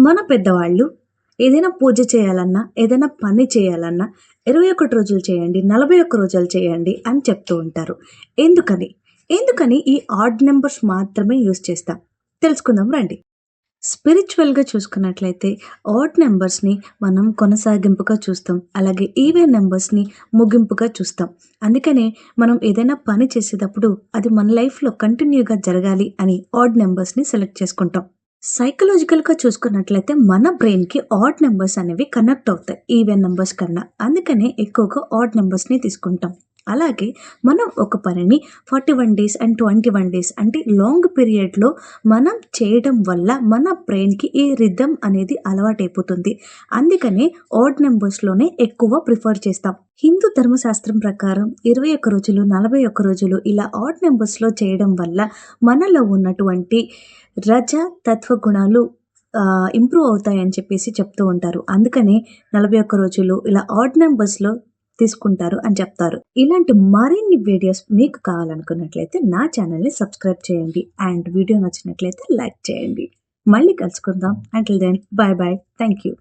మన పెద్దవాళ్ళు ఏదైనా పూజ చేయాలన్నా ఏదైనా పని చేయాలన్నా ఇరవై ఒకటి రోజులు చేయండి నలభై ఒక్క రోజులు చేయండి అని చెప్తూ ఉంటారు. ఎందుకని? ఎందుకని ఈ ఆడ్ నెంబర్స్ మాత్రమే యూజ్ చేస్తాం? తెలుసుకుందాం రండి. స్పిరిచువల్గా చూసుకున్నట్లయితే ఆడ్ నెంబర్స్ని మనం కొనసాగింపుగా చూస్తాం. అలాగే ఈవెన్ నెంబర్స్ని ముగింపుగా చూస్తాం. అందుకనే మనం ఏదైనా పని చేసేటప్పుడు అది మన లైఫ్లో కంటిన్యూగా జరగాలి అని ఆడ్ నెంబర్స్ని సెలెక్ట్ చేసుకుంటాం. సైకలాజికల్గా చూసుకున్నట్లయితే మన బ్రెయిన్కి ఆడ్ నెంబర్స్ అనేవి కనెక్ట్ అవుతాయి. ఈవెన్ నెంబర్స్ కన్నా. అందుకనే ఎక్కువగా ఆడ్ నెంబర్స్ని తీసుకుంటాం. అలాగే మనం ఒక పనిని forty one days and twenty one days అంటే లాంగ్ పీరియడ్లో మనం చేయడం వల్ల మన బ్రెయిన్కి ఈ రిథమ్ అనేది అలవాటైపోతుంది. అందుకనే ఆర్డ్ నెంబర్స్లోనే ఎక్కువ ప్రిఫర్ చేస్తాం. హిందూ ధర్మశాస్త్రం ప్రకారం ఇరవై ఒక్క రోజులు నలభై ఒక్క రోజులు ఇలా ఆడ్ నెంబర్స్లో చేయడం వల్ల మనలో ఉన్నటువంటి రజ తత్వ గుణాలు ఇంప్రూవ్ అవుతాయని చెప్పేసి చెప్తూ ఉంటారు. అందుకనే నలభై ఒక్క రోజులు ఇలా ఆడ్ నెంబర్స్లో తీసుకుంటారు అని చెప్తారు. ఇలాంటి మరిన్ని వీడియోస్ మీకు కావాలనుకున్నట్లయితే నా ఛానల్ని సబ్స్క్రైబ్ చేయండి. అండ్ వీడియో నచ్చినట్లయితే లైక్ చేయండి. మళ్ళీ కలుసుకుందాం. Until then bye bye thank you